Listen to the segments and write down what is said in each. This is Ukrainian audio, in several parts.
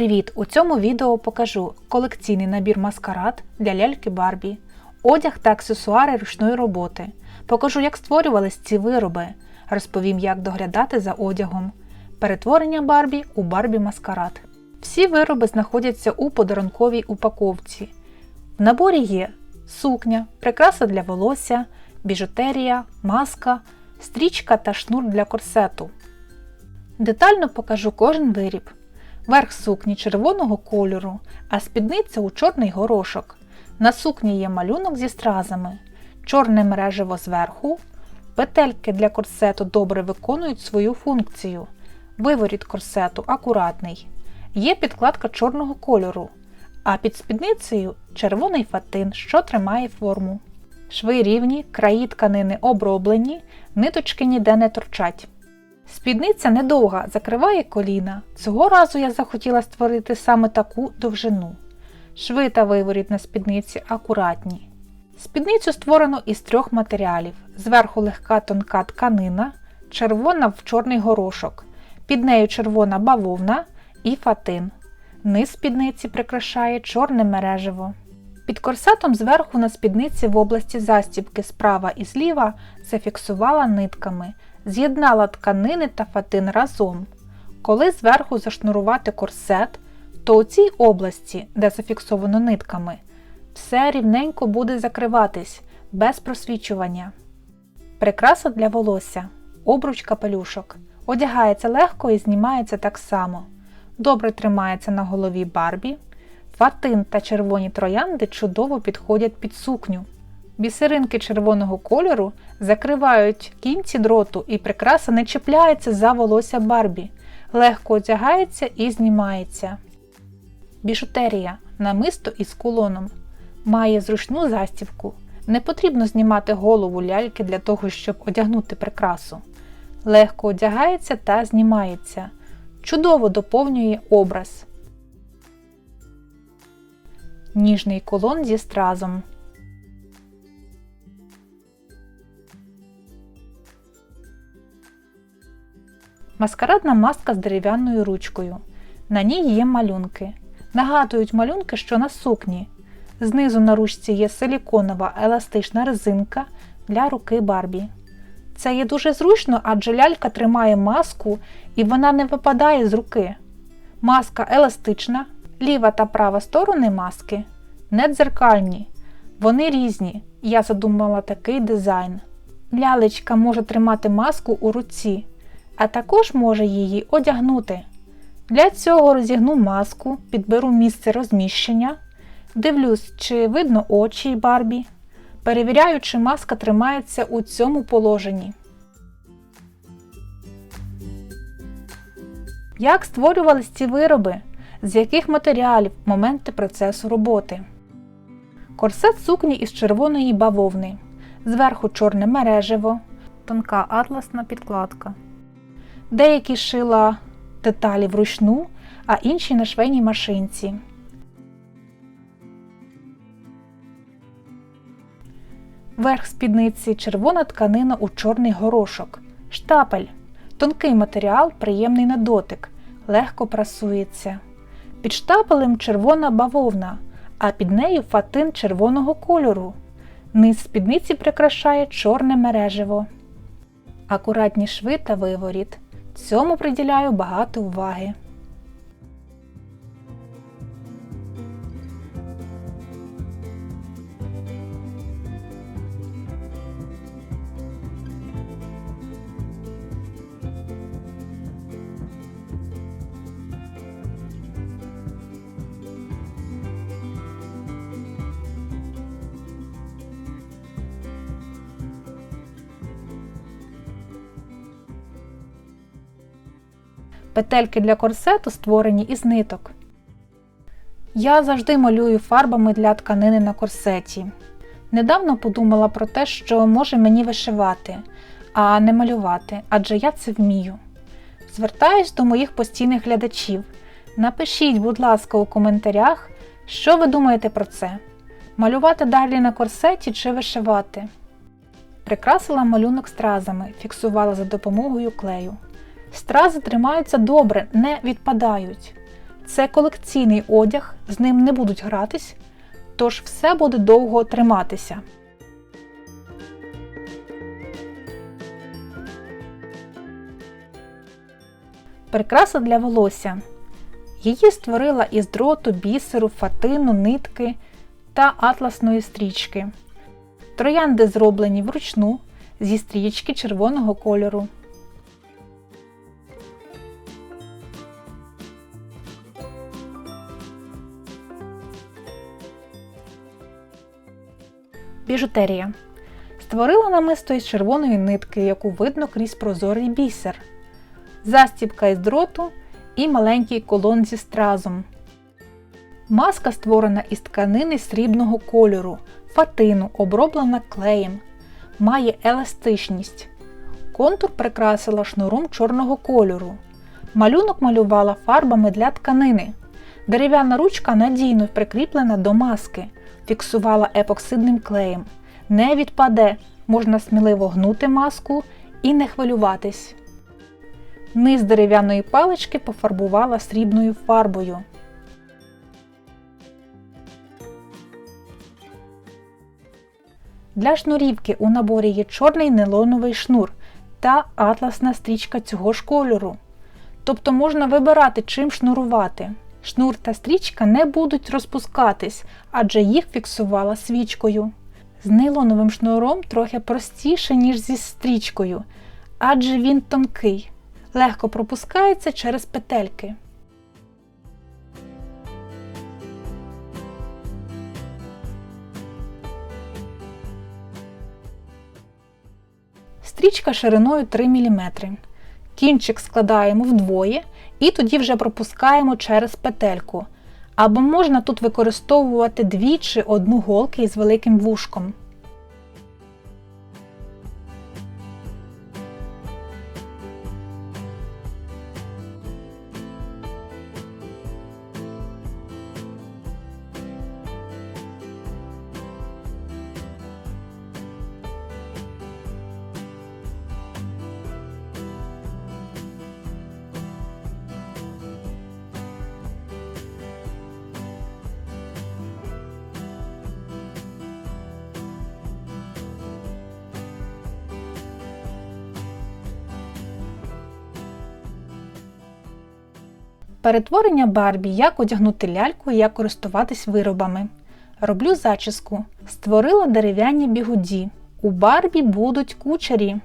Привіт! У цьому відео покажу колекційний набір маскарад для ляльки Барбі, одяг та аксесуари ручної роботи. Покажу, як створювались ці вироби. Розповім, як доглядати за одягом. Перетворення Барбі у Барбі маскарад. Всі вироби знаходяться у подарунковій упаковці. В наборі є сукня, прикраса для волосся, біжутерія, маска, стрічка та шнур для корсету. Детально покажу кожен виріб. Верх сукні червоного кольору, а спідниця у чорний горошок. На сукні є малюнок зі стразами, чорне мережево зверху. Петельки для корсету добре виконують свою функцію. Виворіт корсету акуратний. Є підкладка чорного кольору, а під спідницею червоний фатин, що тримає форму. Шви рівні, краї тканини оброблені, ниточки ніде не торчать. Спідниця недовга, закриває коліна. Цього разу я захотіла створити саме таку довжину. Шви та виворіт на спідниці акуратні. Спідницю створено із трьох матеріалів: зверху легка тонка тканина, червона в чорний горошок, під нею червона бавовна і фатин. Низ спідниці прикрашає чорне мережево. Під корсетом зверху на спідниці в області застібки справа і зліва зафіксувала нитками, з'єднала тканини та фатин разом. Коли зверху зашнурувати корсет, то у цій області, де зафіксовано нитками, все рівненько буде закриватись без просвічування. Прикраса для волосся, обруч капелюшок. Одягається легко і знімається так само. Добре тримається на голові Барбі. Фатин та червоні троянди чудово підходять під сукню. Бісеринки червоного кольору закривають кінці дроту і прикраса не чіпляється за волосся Барбі, легко одягається і знімається. Біжутерія намисто із кулоном. Має зручну застівку. Не потрібно знімати голову ляльки для того, щоб одягнути прикрасу. Легко одягається та знімається. Чудово доповнює образ. Ніжний колон зі стразом. Маскарадна маска з дерев'яною ручкою. На ній є малюнки. Нагадують малюнки, що на сукні. Знизу на ручці є силіконова еластична резинка для руки Барбі. Це є дуже зручно, адже лялька тримає маску і вона не випадає з руки. Маска еластична, ліва та права сторони маски не дзеркальні. Вони різні. Я задумала такий дизайн. Лялечка може тримати маску у руці, а також може її одягнути. Для цього розігну маску, підберу місце розміщення, дивлюсь, чи видно очі Барбі. Перевіряю, чи маска тримається у цьому положенні. Як створювались ці вироби? З яких матеріалів моменти процесу роботи? Корсет сукні із червоної бавовни. Зверху чорне мережево, тонка атласна підкладка. Деякі шила деталі вручну, а інші на швейній машинці. Верх спідниці червона тканина у чорний горошок. Штапель. Тонкий матеріал, приємний на дотик, легко прасується. Під штапелем червона бавовна, а під нею фатин червоного кольору. Низ спідниці прикрашає чорне мережево. Акуратні шви та виворіт. Цьому приділяю багато уваги. Петельки для корсету створені із ниток. Я завжди малюю фарбами для тканини на корсеті. Недавно подумала про те, що може мені вишивати, а не малювати, адже я це вмію. Звертаюсь до моїх постійних глядачів. Напишіть, будь ласка, у коментарях, що ви думаєте про це. Малювати далі на корсеті чи вишивати. Прикрасила малюнок стразами, фіксувала за допомогою клею. Стрази тримаються добре, не відпадають. Це колекційний одяг, з ним не будуть гратись, тож все буде довго триматися. Прикраса для волосся. Її створила із дроту, бісеру, фатину, нитки та атласної стрічки. Троянди зроблені вручну зі стрічки червоного кольору. Біжутерія. Створила намисто із червоної нитки, яку видно крізь прозорий бісер, застібка із дроту і маленький колон зі стразом. Маска створена із тканини срібного кольору, фатину, оброблена клеєм, має еластичність. Контур прикрасила шнуром чорного кольору. Малюнок малювала фарбами для тканини. Дерев'яна ручка надійно прикріплена до маски, фіксувала епоксидним клеєм. Не відпаде, можна сміливо гнути маску і не хвилюватись. Низ дерев'яної палички пофарбувала срібною фарбою. Для шнурівки у наборі є чорний нейлоновий шнур та атласна стрічка цього ж кольору. Тобто можна вибирати, чим шнурувати. Шнур та стрічка не будуть розпускатись, адже їх фіксувала свічкою. З нейлоновим шнуром трохи простіше, ніж зі стрічкою, адже він тонкий, легко пропускається через петельки. Стрічка шириною 3 мм. Кінчик складаємо вдвоє і тоді вже пропускаємо через петельку. Або можна тут використовувати дві чи одну голки із великим вушком. Перетворення Барбі, як одягнути ляльку і як користуватись виробами. Роблю зачіску. Створила дерев'яні бігуді. У Барбі будуть кучері.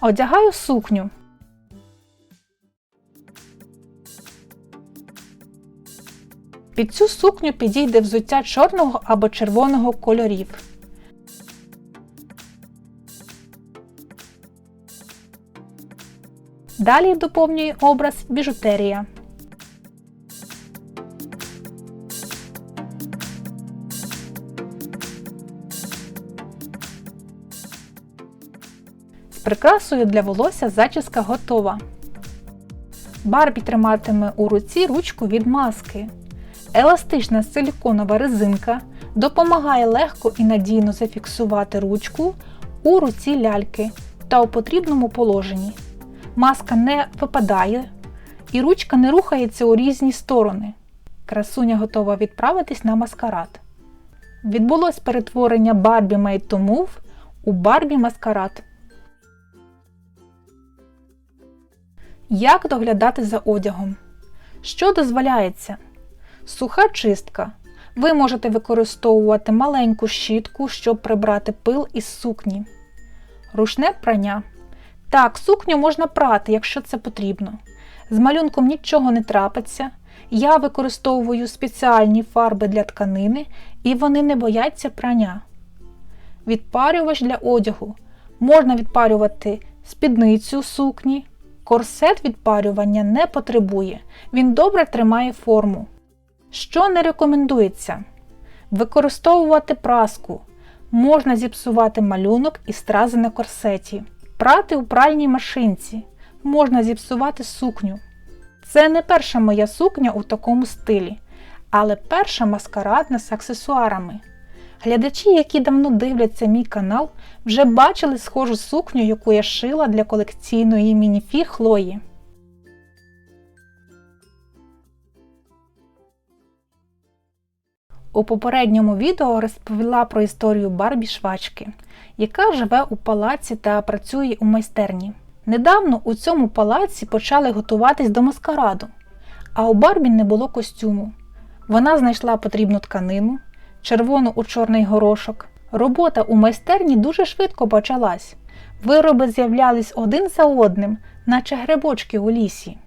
Одягаю сукню. Під цю сукню підійде взуття чорного або червоного кольорів. Далі доповнює образ біжутерія. З прикрасою для волосся зачіска готова. Барбі триматиме у руці ручку від маски. Еластична силіконова резинка допомагає легко і надійно зафіксувати ручку у руці ляльки та у потрібному положенні. Маска не випадає і ручка не рухається у різні сторони. Красуня готова відправитись на маскарад. Відбулось перетворення Barbie Made to Move у Barbie Маскарад. Як доглядати за одягом? Що дозволяється? Суха чистка. Ви можете використовувати маленьку щітку, щоб прибрати пил із сукні. Рушне прання. Так, сукню можна прати, якщо це потрібно. З малюнком нічого не трапиться. Я використовую спеціальні фарби для тканини і вони не бояться прання. Відпарювач для одягу. Можна відпарювати спідницю сукні. Корсет відпарювання не потребує. Він добре тримає форму. Що не рекомендується? Використовувати праску. Можна зіпсувати малюнок і стрази на корсеті. Прати у пральній машинці. Можна зіпсувати сукню. Це не перша моя сукня у такому стилі, але перша маскарадна з аксесуарами. Глядачі, які давно дивляться мій канал, вже бачили схожу сукню, яку я шила для колекційної мініфі Хлої. У попередньому відео розповіла про історію Барбі Швачки, яка живе у палаці та працює у майстерні. Недавно у цьому палаці почали готуватись до маскараду, а у Барбі не було костюму. Вона знайшла потрібну тканину, червону у чорний горошок. Робота у майстерні дуже швидко почалась. Вироби з'являлись один за одним, наче грибочки у лісі.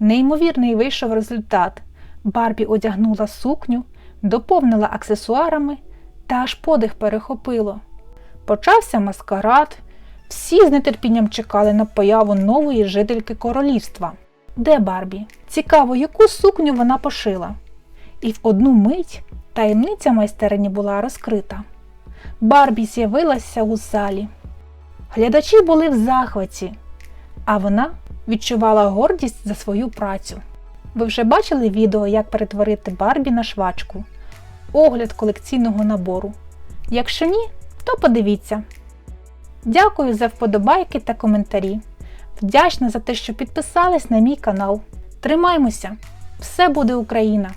Неймовірний вийшов результат. Барбі одягнула сукню, доповнила аксесуарами та аж подих перехопило. Почався маскарад. Всі з нетерпінням чекали на появу нової жительки королівства. Де Барбі? Цікаво, яку сукню вона пошила. І в одну мить таємниця майстерні була розкрита. Барбі з'явилася у залі. Глядачі були в захваті, а вона відчувала гордість за свою працю. Ви вже бачили відео, як перетворити Барбі на швачку, огляд колекційного набору. Якщо ні, то подивіться. Дякую за вподобайки та коментарі. Вдячна за те, що підписались на мій канал. Тримаймося! Все буде Україна!